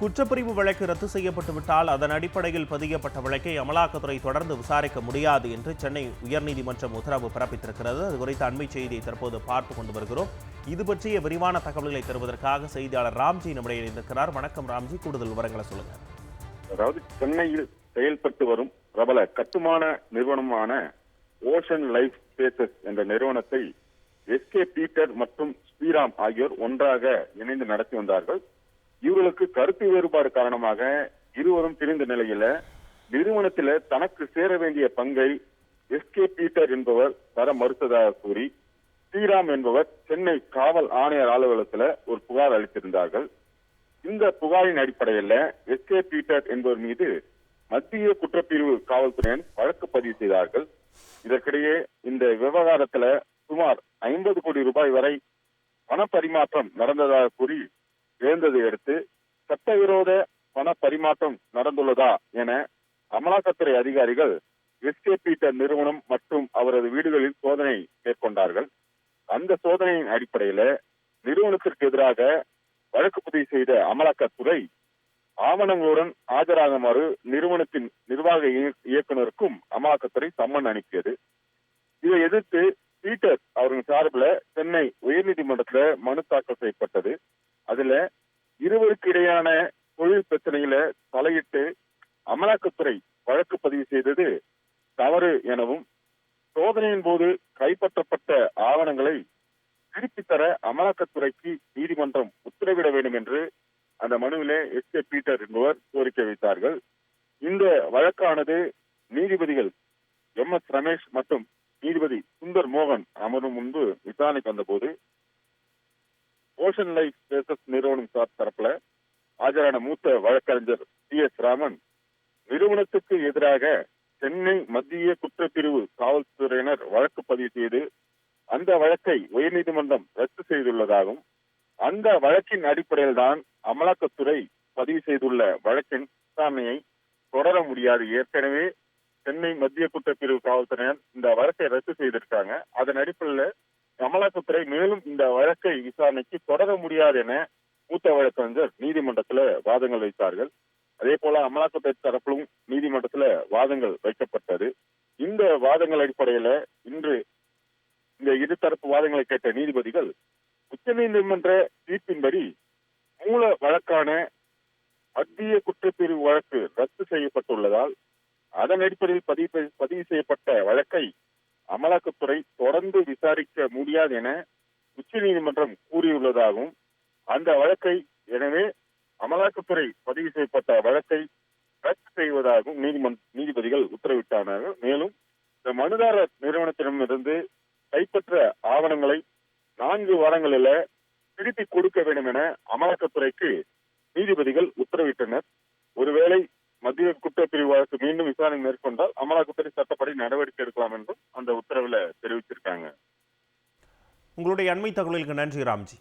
குற்றப்பிரிவு வழக்கு ரத்து செய்யப்பட்டுவிட்டால் அதன் அடிப்படையில் பதியப்பட்ட வழக்கை அமலாக்கத்துறை தொடர்ந்து விசாரிக்க முடியாது என்று சென்னை உயர்நீதிமன்றம் உத்தரவு பிறப்பித்திருக்கிறது. அது குறித்த அண்மை செய்தியை தற்போது பார்த்து கொண்டு வருகிறோம். இது பற்றிய விரிவான தகவல்களை தருவதற்காக செய்தியாளர் ராம்ஜி நம்முடைய இணைந்திருக்கிறார். வணக்கம் ராம்ஜி. கூடுதல் விவரங்களை சொல்லுங்க. அதாவது சென்னையில் செயல்பட்டு வரும் பிரபல கட்டுமான நிறுவனமான ஓஷன் லைஃப் ஸ்பேசஸ் என்ற நிறுவனத்தை எஸ்கே பீட்டர் மற்றும் ஸ்ரீராம் ஆகியோர் ஒன்றாக இணைந்து நடத்தி வந்தார்கள். இவர்களுக்கு கருத்து வேறுபாடு காரணமாக இருவரும் பிரிந்த நிலையில நிறுவனத்தில தனக்கு சேர வேண்டிய பங்கை எஸ்கே பீட்டர் என்பவர் தர மறுத்ததாக கூறி ஸ்ரீராம் என்பவர் சென்னை காவல் ஆணையர் அலுவலகத்துல ஒரு புகார் அளித்திருந்தார்கள். இந்த புகாரின் அடிப்படையில் எஸ் கே பீட்டர் என்பவர் மீது மத்திய குற்றப்பிரிவு காவல்துறையின் வழக்கு பதிவு செய்தார்கள். இதற்கிடையே இந்த விவகாரத்துல சுமார் ஐம்பது கோடி ரூபாய் வரை பணப்பரிமாற்றம் நடந்ததாக கூறி எழுந்ததை அடுத்து சட்டவிரோத பண பரிமாற்றம் நடந்துள்ளதா என அமலாக்கத்துறை அதிகாரிகள் எஸ் பீட்டர் நிறுவனம் மற்றும் அவரது வீடுகளில் சோதனை மேற்கொண்டார்கள். அந்த சோதனையின் அடிப்படையில நிறுவனத்திற்கு எதிராக வழக்கு பதிவு செய்த அமலாக்கத்துறை ஆவணங்களுடன் ஆஜராகுமாறு நிறுவனத்தின் நிர்வாக இய- இயக்குனருக்கும் அமலாக்கத்துறை சம்மன் அனுப்பியது. இதை எதிர்த்து பீட்டர் அவர்கள் சார்பில் சென்னை உயர்நீதிமன்றத்தில் மனு தாக்கல் செய்யப்பட்டது. அதுல இருவருக்கு இடையான தொழில் பிரச்சனையில தலையிட்டு அமலாக்கத்துறை வழக்கு பதிவு செய்தது தவறு எனவும் சோதனையின் போது கைப்பற்றப்பட்ட ஆவணங்களை திருப்பி தர அமலாக்கத்துறைக்கு நீதிமன்றம் உத்தரவிட வேண்டும் என்று அந்த மனுவிலே எஸ் கே பீட்டர் என்பவர் கோரிக்கை வைத்தார்கள். இந்த வழக்கானது நீதிபதிகள் எம் எஸ் ரமேஷ் மற்றும் நீதிபதி சுந்தர் மோகன் அமரும் முன்பு விசாரணைக்கு வந்தபோது ஓஷன் லைஃப் ஸ்பேசஸ் நிறுவனம் சார் தரப்புல ஆஜரான மூத்த வழக்கறிஞர் டி எஸ் ராமன் நிறுவனத்துக்கு எதிராக சென்னை மத்திய குற்றப்பிரிவு காவல்துறையினர் வழக்கு பதிவு செய்து அந்த வழக்கை உயர்நீதிமன்றம் ரத்து செய்துள்ளதாகவும் அந்த வழக்கின் அடிப்படையில் தான் அமலாக்கத்துறை பதிவு செய்துள்ள வழக்கின் விசாரணையை தொடர முடியாது. ஏற்கனவே சென்னை மத்திய குற்றப்பிரிவு காவல்துறையினர் இந்த வழக்கை ரத்து செய்திருக்காங்க. அதன் அடிப்படையில் அமலாக்கத்துறை மேலும் இந்த வழக்கை விசாரணைக்கு தொடர முடியாது என மூத்த வழக்கறிஞர் நீதிமன்றத்துல வாதங்கள் வைத்தார்கள். அதே போல அமலாக்கத்துறை தரப்பிலும் நீதிமன்றத்துல வாதங்கள் வைக்கப்பட்டது. இந்த வாதங்கள் அடிப்படையில இன்று இந்த இருதரப்பு வாதங்களை கேட்ட நீதிபதிகள் உச்ச நீதிமன்ற தீர்ப்பின்படி மூல வழக்கான மத்திய குற்றப்பிரிவு வழக்கு ரத்து செய்யப்பட்டுள்ளதால் அதன் அடிப்படையில் பதிவு பதிவு செய்யப்பட்ட வழக்கை அமலாக்கத்துறை தொடர்ந்து விசாரிக்க முடியாது என உச்சநீதிமன்றம் கூறியுள்ளதாகவும் அந்த வழக்கை எனவே அமலாக்கத்துறை பதிவு செய்யப்பட்ட வழக்கை ரத்து செய்வதாகவும் நீதிமன்ற நீதிபதிகள் உத்தரவிட்டார்கள். மேலும் இந்த மனுதாரர் நிறுவனத்திடமிருந்து கைப்பற்ற ஆவணங்களை நான்கு வாரங்களில் திருப்பி கொடுக்க வேண்டும் என அமலாக்கத்துறைக்கு நீதிபதிகள் உத்தரவிட்டனர். ஒருவேளை மத்திய குற்றப்பிரிவு வழக்கு மீண்டும் விசாரணை மேற்கொண்டால் அமலாக்கத்துறை சட்டப்படி நடவடிக்கை எடுக்கலாம் என்றும் அந்த உத்தரவில் தெரிவிச்சிருக்காங்க. உங்களுடைய அண்மை தகவலுக்கு நன்றி ராம்ஜி.